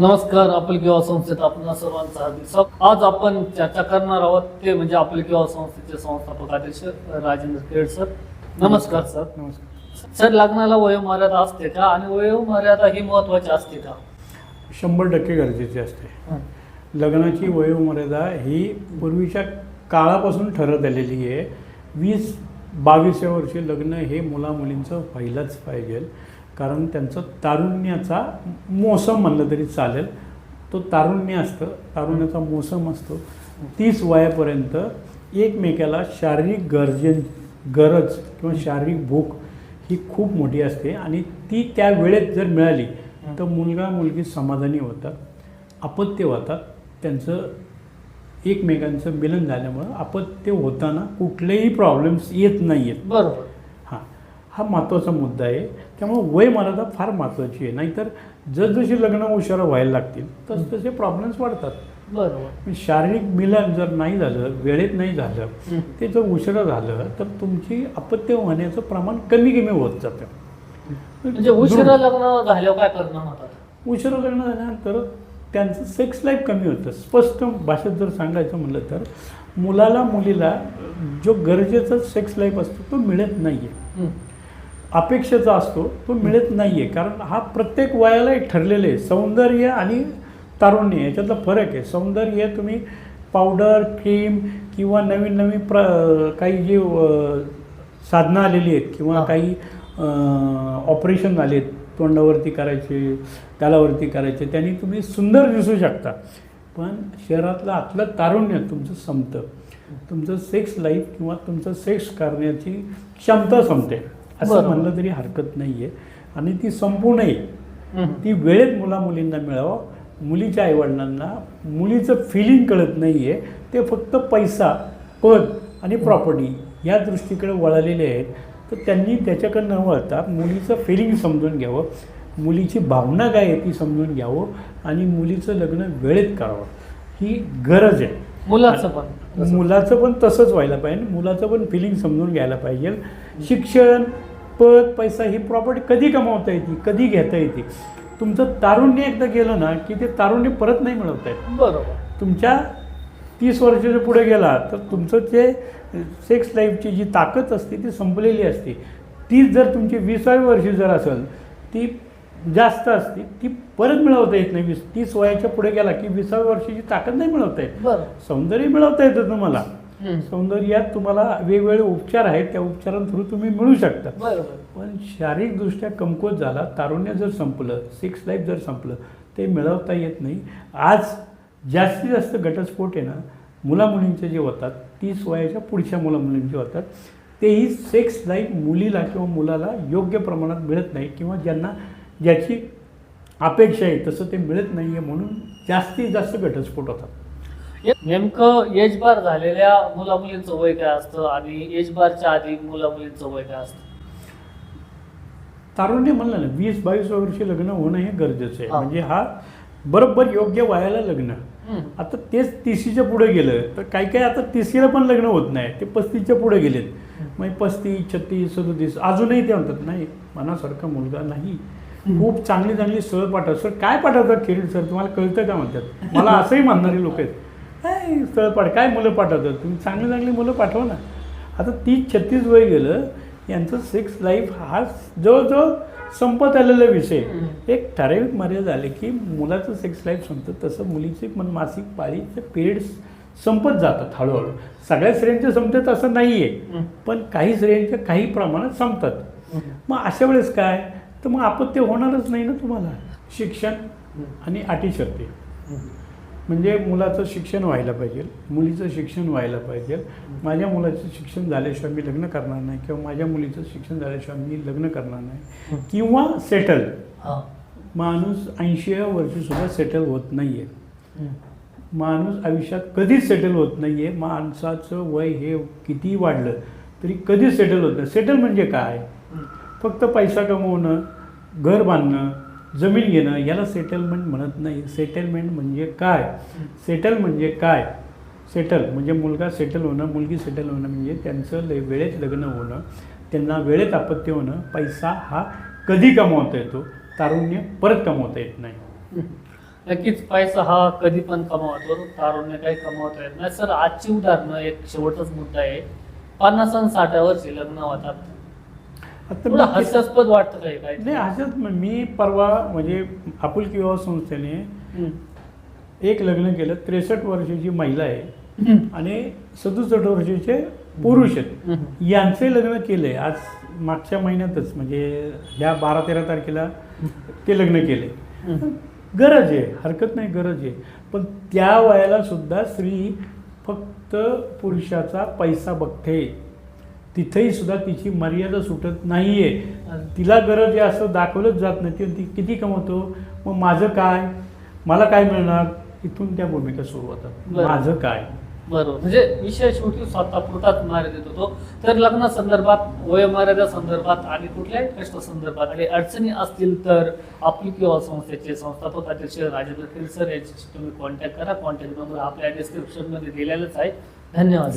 नमस्कार आपली किंवा संस्थेत आपणा सर्वांचं हार्दिक स्वागत. आज आपण चर्चा करणार आहोत ते म्हणजे आपली किंवा संस्थेचे संस्थापक अध्यक्ष राजेंद्र खेड सर. नमस्कार सर. नमस्कार. सर लग्नाला वयोमर्यादा असते का आणि वयोमर्यादा ही महत्वाची असते का? शंभर टक्के गरजेची असते. लग्नाची वयोमर्यादा ही पूर्वीच्या काळापासून ठरत आलेली आहे. वीस बावीसव्या वर्षी लग्न हे मुलामुलींचं व्हायलाच पाहिजे. कारण त्यांचं तारुण्याचा मोसम म्हणलं तरी चालेल. तो तारुण्य असतं तारुण्याचा मोसम असतो. तीस वयापर्यंत एकमेकाला शारीरिक गरजे गरज किंवा शारीरिक भूक ही खूप मोठी असते आणि ती त्या वेळेत जर मिळाली तर मुलगा मुलगी समाधानी होतात अपत्य होतात. त्यांचं एकमेकांचं मिलन झाल्यामुळं अपत्य होताना कुठलेही प्रॉब्लेम्स येत नाही आहेत बरोबर. हां महत्त्वाचा मुद्दा आहे. त्यामुळे वय मर्यादा फार महत्त्वाची आहे. नाहीतर जसजशी लग्न उशिरा व्हायला लागतील तस तसे प्रॉब्लेम्स वाढतात. बरोबर. शारीरिक मिलन जर नाही झालं वेळेत नाही झालं. ते जर उशिरा झालं तर तुमची अपत्य होण्याचं प्रमाण कमी कमी होत जातं. म्हणजे उशिरा लग्न झाल्यावर काय परिणाम होतात? उशिरा लग्न झाल्यानंतर त्यांचं सेक्स लाईफ कमी होतं. स्पष्ट भाषेत जर सांगायचं म्हणलं तर मुलाला मुलीला जो गरजेचा सेक्स लाईफ असतो तो मिळत नाही आहे. अपेक्षेचा असतो तो मिळत नाही आहे कारण हा प्रत्येक वयाला एक ठरलेलं आहे. सौंदर्य आणि तारुण्य याच्यातला फरक आहे. सौंदर्य तुम्ही पावडर क्रीम किंवा नवीन नवीन प्र काही जी साधनं आलेली आहेत किंवा. काही ऑपरेशन आलेत तोंडावरती करायचे गालावरती करायचे त्यांनी तुम्ही सुंदर दिसू शकता. पण शहरातलं आतलं तारुण्य तुमचं संपतं. तुमचं सेक्स लाईफ किंवा तुमचं सेक्स करण्याची क्षमता संपते. असं. म्हणलं तरी हरकत नाही आहे आणि ती संपू नये हम्म. ती वेळेत मुला मुलींना मिळावं. मुलीच्या आईवडिलांना मुलीचं फिलिंग कळत नाही आहे ते फक्त पैसा पद आणि प्रॉपर्टी या दृष्टीकडे वळालेले आहेत. तर त्यांनी त्याच्याकडे न वळता मुलीचं फिलिंग समजून घ्यावं. मुलीची भावना काय आहे ती समजून घ्यावं. आणि मुलीचं लग्न वेळेत करावं. ही गरज आहे. मुलाचं पण. मुलाचं पण तसंच व्हायला पाहिजे. मुलाचं पण फिलिंग समजून घ्यायला पाहिजे. शिक्षण पद पैसा ही प्रॉपर्टी कधी कमावता येते कधी घेता येते? तुमचं तारुण्य एकदा गेलं ना की ते तारुण्य परत नाही मिळवता येत. बरोबर. तुमच्या तीस वर्षाच्या पुढे गेला तर तुमचं जे सेक्स लाईफची जी ताकद असते ती संपलेली असते. तीच जर तुमची विसावी वर्षी जर असेल ती जास्त असते ती परत मिळवता येत नाही. वीस तीस वयाच्या पुढे गेला की विसाव्या वर्षीची ताकद नाही मिळवता येत. सौंदर्य मिळवता येतं तुम्हाला. सौंदर्यात तुम्हाला वेगवेगळे उपचार आहेत त्या उपचारांथ्रू तुम्ही मिळू शकता. बरोबर. पण शारीरिकदृष्ट्या कमकुवत झाला तारुण्य जर संपलं सेक्स लाईफ जर संपलं ते मिळवता येत नाही. आज जास्तीत जास्त घटस्फोट आहे ना मुलामुलींचे जे होतात तीस वयाच्या पुढच्या मुलामुलींचे होतात तेही सेक्स लाईफ मुलीला किंवा मुलाला योग्य प्रमाणात मिळत नाही किंवा ज्यांना ज्याची अपेक्षा आहे तसं ते मिळत नाही आहे म्हणून जास्तीत जास्त घटस्फोट होतात. नेमकं एज बार झालेल्या मुला मुलींचं वय काय असतं आणि एज बारच्या आधी मुला मुलींचं वय काय असतं? तारुण्य म्हणलं ना वीस बावीस वर्षी लग्न होणं हे गरजेचं आहे. हा. म्हणजे हा बरोबर योग्य वयाला लग्न. हम्म. आता तेच तिशीच्या पुढे गेलं तर काही काही आता तिसीला पण लग्न होत नाही ते पस्तीसच्या पुढे गेलेत. मग पस्तीस छत्तीस सदोतीस अजूनही ते म्हणतात नाही मनासारखा मुलगा नाही. खूप चांगली चांगली स्थळ पाठव. सर काय पाठवतात खेळ सर? तुम्हाला कळतं का? म्हणतात. मला असंही म्हणणारे लोक आहेत. काय स्थळ पाठ काय मुलं पाठवतात? तुम्ही चांगली चांगली मुलं पाठवा ना. आता तीस छत्तीस वय गेलं यांचं सेक्स लाईफ हा जवळजवळ संपत आलेला विषय. एक ठराविक मर्यादा झाली की मुलाचं सेक्स लाईफ संपतं तसं मुलीचे पण मासिक पाळीचे पिरियड्स संपत जातात हळूहळू. सगळ्या स्त्रियांचे संपतात असं नाही आहे. पण काही स्त्रियांच्या काही प्रमाणात संपतात. मग अशा वेळेस काय? तर मग अपत्य होणारच नाही ना तुम्हाला. शिक्षण आणि अटी शर्ती. म्हणजे मुलाचं शिक्षण व्हायला पाहिजे मुलीचं शिक्षण व्हायला पाहिजे. माझ्या मुलाचं शिक्षण झाल्याशिवाय मी लग्न करणार नाही किंवा माझ्या मुलीचं शिक्षण झाल्याशिवाय मी लग्न करणार नाही. किंवा सेटल हा. माणूस ऐंशीव्या वर्षीसुद्धा सेटल होत नाही आहे. माणूस आयुष्यात कधीच सेटल होत नाही आहे माणसाचं वय हे कितीही वाढलं तरी कधीच सेटल होत नाही. सेटल म्हणजे काय? फक्त पैसा कमवणं घर बांधणं जमीन घेणं याला सेटलमेंट म्हणत नाही. सेटलमेंट म्हणजे काय? सेटल म्हणजे काय? सेटल म्हणजे मुलगा सेटल होणं मुलगी सेटल होणं म्हणजे त्यांचं ले वेळेत लग्न होणं त्यांना वेळेत आपत्ती होणं पैसा हा कधी कमावता येतो? तारुण्य परत कमावता येत नाही. नक्कीच पैसा हा कधी पण कमावतो तारुण्य काही कमावता येत नाही. सर आजची उदाहरणं एक शेवटचाच मुद्दा आहे. पन्नास आणि साठा वर्षी लग्न होतात. आता हास्यास्पद वाटतं काय काय नाही असंच म- मी परवा म्हणजे आपुलकी विवाह संस्थेने. एक लग्न केलं त्रेसष्ट वर्षाची महिला आहे. आणि सदुसष्ट वर्षाचे पुरुष आहेत. यांचे लग्न केले आज मागच्या महिन्यातच म्हणजे ह्या बारा तेरा तारखेला ते लग्न केले. गरज आहे हरकत नाही गरज आहे पण त्या वयाला सुद्धा स्त्री फक्त पुरुषाचा पैसा बघते तिथेही सुद्धा तिची मर्यादा सुटत नाहीये. तिला गरज आहे असं दाखवलंच जात नाही. ती- ती किती कमवतो? मग माझं काय? मला काय मिळणार? इथून त्या भूमिका सुरू होतात. माझं काय? बरोबर. म्हणजे विषय शेवटी स्वतः पुरताच मर्यादित होतो. तर लग्ना संदर्भात वयोमर्यादा संदर्भात आणि कुठल्याही कष्ट संदर्भात काही अडचणी असतील तर आपली किंवा संस्थेचे संस्थापक अध्यक्ष राजेंद्र खिलसर यांच्याशी तुम्ही कॉन्टॅक्ट करा. कॉन्टॅक्ट नंबर आपल्या डिस्क्रिप्शनमध्ये दिलेलाच आहे. धन्यवाद